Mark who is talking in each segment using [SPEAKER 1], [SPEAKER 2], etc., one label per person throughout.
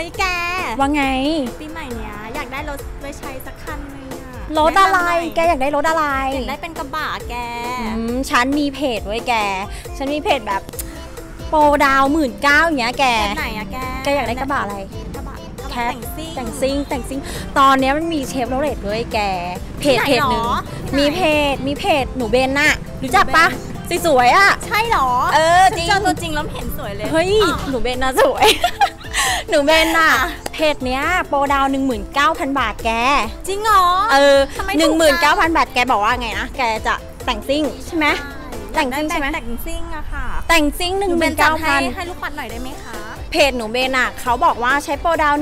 [SPEAKER 1] ฮ้ยแก
[SPEAKER 2] ว่าไง
[SPEAKER 1] ปีใหม่เนี้ยอยากได้รถไว้ใช้สักคันนึงอะ
[SPEAKER 2] รถอะไร
[SPEAKER 1] แนนำหน่ย
[SPEAKER 2] แกอยากได้รถอะไร
[SPEAKER 1] อยากได้เป็นกระบะแก
[SPEAKER 2] อืมฉันมีเพจไว้แก ฉันมีเพจแบบโปรดาวหมื่นเก้าอย่างเงี้ยแก
[SPEAKER 1] เป็นไหนอะแก
[SPEAKER 2] แกอยากได้กระบะอะไร
[SPEAKER 1] กระบะกระบะ
[SPEAKER 2] แคป
[SPEAKER 1] แต่งซิ่ง
[SPEAKER 2] แต่งซิ่งแต่งซิ่งตอนเนี้ยมันมีเชฟโรเลตด้วยแก เพจ
[SPEAKER 1] ที่ไหน
[SPEAKER 2] เพจหนึ่ง
[SPEAKER 1] หรอที่ไหน
[SPEAKER 2] มีเพจ มีเพจหนูเบนน่ะ รู้จักปะสวยๆอะ
[SPEAKER 1] ใช่เหรอ
[SPEAKER 2] เออ
[SPEAKER 1] ฉัน
[SPEAKER 2] จริง
[SPEAKER 1] เจอตัวจริงแล้วไม่เห็นสวยเลย
[SPEAKER 2] เฮ้ย
[SPEAKER 1] อ๋อ
[SPEAKER 2] หนูเบนน่ะสวย หนูเบนน่ะ
[SPEAKER 1] อะ
[SPEAKER 2] เพจเนี้ยโปรดาว 19,000 บาทแก
[SPEAKER 1] จริงเหรอ
[SPEAKER 2] เออ
[SPEAKER 1] ทำไม
[SPEAKER 2] หนึ่ง
[SPEAKER 1] ถู
[SPEAKER 2] หมื่
[SPEAKER 1] ก
[SPEAKER 2] น
[SPEAKER 1] จั
[SPEAKER 2] เก้างพันบาทแกบอกว่าไงนะ แกจะแต่งซิ่งใช่ไหมแต่งซิ่งใช่ไหม
[SPEAKER 1] แต่งซิ่งอะค่ะ
[SPEAKER 2] แต่งซิ่งหนึ่ง
[SPEAKER 1] หนู
[SPEAKER 2] ห
[SPEAKER 1] เป็
[SPEAKER 2] มื่
[SPEAKER 1] น
[SPEAKER 2] น
[SPEAKER 1] จั
[SPEAKER 2] เก้า
[SPEAKER 1] ดให้
[SPEAKER 2] พัน
[SPEAKER 1] ให้ลูกปัดหน่อยได้ไหมคะ
[SPEAKER 2] เพจหนูเบนอะเขาบอกว่าใช้โปรดาว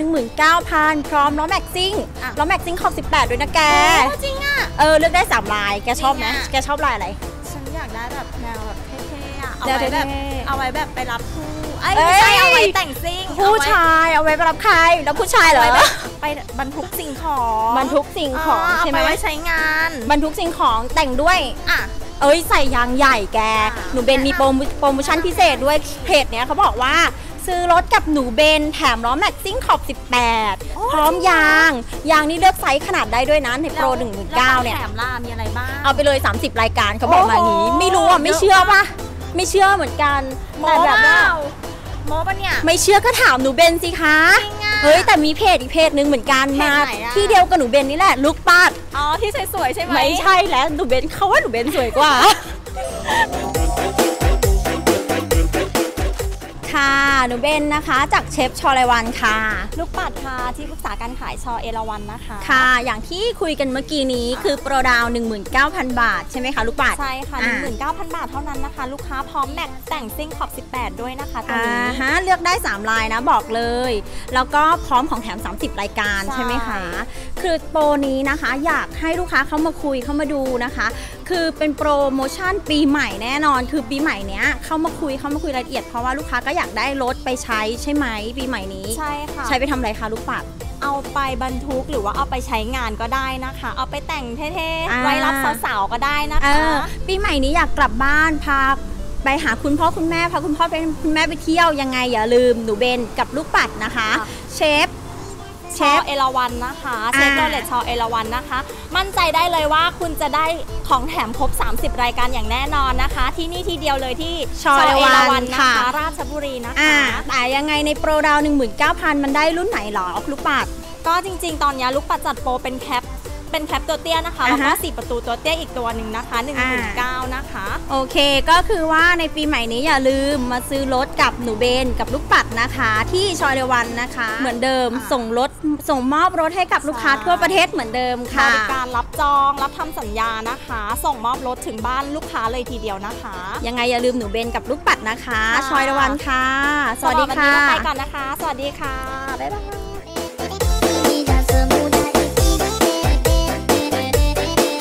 [SPEAKER 2] 19,000พร้อมล้อแม็กซิ่ง
[SPEAKER 1] อะ
[SPEAKER 2] ล้อแม็กซิ่งขอบ18ด้วยนะแก
[SPEAKER 1] โอ้จริงอะ
[SPEAKER 2] เออเลือกได้3ลายแกชอบไหม
[SPEAKER 1] จริงอะ
[SPEAKER 2] แกชอบลายอะไร
[SPEAKER 1] ฉันอยากได้แบบแนวแบบเท่ๆอะเอา
[SPEAKER 2] แนว
[SPEAKER 1] ไว้แบบ
[SPEAKER 2] เท่ๆ
[SPEAKER 1] เอาไว้แบบไปรับผู้ไอ้ย
[SPEAKER 2] เอ้
[SPEAKER 1] ไม่
[SPEAKER 2] ย
[SPEAKER 1] ใช่เอาไว้แต่งซิ่ง
[SPEAKER 2] ผู้
[SPEAKER 1] เอไว้
[SPEAKER 2] ชายเอาไว้ไปรับใครแล้วผู้ชายเหร
[SPEAKER 1] เอา
[SPEAKER 2] อ
[SPEAKER 1] ไว้แบบไปบรรทุกสิ่งของ
[SPEAKER 2] บรรทุกสิ่งของ
[SPEAKER 1] เา
[SPEAKER 2] ใช่ไหม
[SPEAKER 1] เอาไปไว้ใช้งาน
[SPEAKER 2] บรรทุกสิ่งของแต่งด้วย
[SPEAKER 1] อะ
[SPEAKER 2] เอ้ยใส่ยางใหญ่แก
[SPEAKER 1] อ่า
[SPEAKER 2] หนูเบนมีโปรโมโปรโมชั่นพิเศษด้วยเพจเนี้ยเขาบอกว่า ซื้อรถกับหนูเบน แถมล้อแม็กซิ่งขอบ 18 พร้อมยาง ยางนี่เลือกไซส์ขนาดได้ด้วยนะในโปร
[SPEAKER 1] แล้ว
[SPEAKER 2] 1 9
[SPEAKER 1] แล้ว
[SPEAKER 2] เนี่ย
[SPEAKER 1] แถมล่ามีอะไรบ้าง
[SPEAKER 2] เอาไปเลย 30 รายการเขาบอกมาอย่างนี้
[SPEAKER 1] โอ้โห
[SPEAKER 2] ไม่รู้อะไม่เชื่อปะไม่เชื่อเหมือนกัน
[SPEAKER 1] โม
[SPEAKER 2] แต่แบบว่า
[SPEAKER 1] โมปะเนี่ย
[SPEAKER 2] ไม่เชื่อก็ถามหนูเบนสิคะ
[SPEAKER 1] จริงอะ
[SPEAKER 2] เฮ้ยแต่มีเพจอีกเพจหนึ่งเหมือนกัน
[SPEAKER 1] เพจ
[SPEAKER 2] มา
[SPEAKER 1] ไหนอะ
[SPEAKER 2] ที่เดียวกับหนูเบนนี่แหละลูกปัด
[SPEAKER 1] อ๋อที่สวยๆใช่ไหม
[SPEAKER 2] ไม่ใช่แล้วหนูเบนเขาว่าหนูเบนสวยกว่า ค่ะหนูเบนนะคะ จากเชฟชอลวันค่ะ
[SPEAKER 1] ลูกปัดค่ะที่ปรึกษาการขายชอเอราวันนะคะ
[SPEAKER 2] ค่ะ อย่างที่คุยกันเมื่อกี้นี้คือโปรดาว 19,000 บาท ใช่ไหมคะลูกปัด
[SPEAKER 1] ใช่ค่ะ
[SPEAKER 2] อ่า
[SPEAKER 1] 19,000 บาทเท่านั้นนะคะ ลูกค้าพร้อมแม็กแต่งซิ่งขอบ 18 ด้วยนะคะตัว
[SPEAKER 2] อ่า
[SPEAKER 1] นี้
[SPEAKER 2] ฮะเลือกได้ 3 ลายนะบอกเลย แล้วก็พร้อมของแถม 30 รายการ
[SPEAKER 1] ใช่
[SPEAKER 2] ใช่ไหมคะคือโปรนี้นะคะอยากให้ลูกค้าเข้ามาคุยเข้ามาดูนะคะ คือเป็นโปรโมชั่นปีใหม่แน่นอน คือปีใหม่เนี้ยเข้ามาคุยเข้ามาคุยรายละเอียดเพราะว่าลูกค้าก็อยากได้รถไปใช้ใช่ไหมปีใหม่นี้
[SPEAKER 1] ใช่ค่ะ
[SPEAKER 2] ใช้ไปทำอะไรคะลูกปัด
[SPEAKER 1] เอาไปบรรทุกหรือว่าเอาไปใช้งานก็ได้นะคะ เอาไปแต่งเท่
[SPEAKER 2] อ่า
[SPEAKER 1] ๆไว้รับสาวๆก็ได้นะ
[SPEAKER 2] เอ
[SPEAKER 1] คะ
[SPEAKER 2] อปีใหม่นี้อยากกลับบ้านพาไปหาคุณพ่อคุณแม่พาคุณพ่อไปคุณแม่ไปเที่ยวยังไงอย่าลืมหนูเบนกับลูกปัดนะคะ
[SPEAKER 1] ค่ะ
[SPEAKER 2] เชฟ
[SPEAKER 1] ชอเอราวันนะคะเชฟ
[SPEAKER 2] อ่า
[SPEAKER 1] โรเลตชอเอราวันนะคะ มั่นใจได้เลยว่าคุณจะได้ของแถมครบ 30 รายการอย่างแน่นอนนะคะ ที่นี่ที่เดียวเลยที่
[SPEAKER 2] ชอเอราวัน
[SPEAKER 1] นะ
[SPEAKER 2] ค่ะ
[SPEAKER 1] คะราชบุรีนะ
[SPEAKER 2] อ่า
[SPEAKER 1] คะ
[SPEAKER 2] แต่ยังไงในโปรดาว 19,000 มันได้รุ่นไหนหรอลูกปัด
[SPEAKER 1] ก็จริง ๆ ตอนนี้ลูกปัดจัดโปรเป็นแคป เป็นแคปตัวเตี้ยนะคะ
[SPEAKER 2] อ่า
[SPEAKER 1] แล้ว
[SPEAKER 2] ฮะ
[SPEAKER 1] ก็สี่ประตูตัวเตี้ยอีกตัวหนึ่งนะคะ1 9 0 0นะคะ
[SPEAKER 2] โอเคก็คือว่าในปีใหม่นี้อย่าลืมมาซื้อรถกับหนูเบนกับลูกปัดนะคะ ที่ชอยเรวันนะคะ เหมือนเดิม
[SPEAKER 1] อ่า
[SPEAKER 2] ส่งรถส่งมอบรถให้กับลูกค้า
[SPEAKER 1] ใช่
[SPEAKER 2] ทั่วประเทศเหมือนเดิม
[SPEAKER 1] บ
[SPEAKER 2] ค่ะ
[SPEAKER 1] ริการรับจองรับทำสัญญานะคะ ส่งมอบรถถึงบ้านลูกค้าเลยทีเดียวนะคะ
[SPEAKER 2] ยังไงอย่าลืมหนูเบนกับลูกปัดนะคะ
[SPEAKER 1] ค่ะ
[SPEAKER 2] ชอยเรวันค่ะ สวัสดีำ
[SPEAKER 1] หรับ
[SPEAKER 2] ค่ะ
[SPEAKER 1] นนี้เราไปก่อนนะคะ สวัสดีค่ะ บ๊ายบาย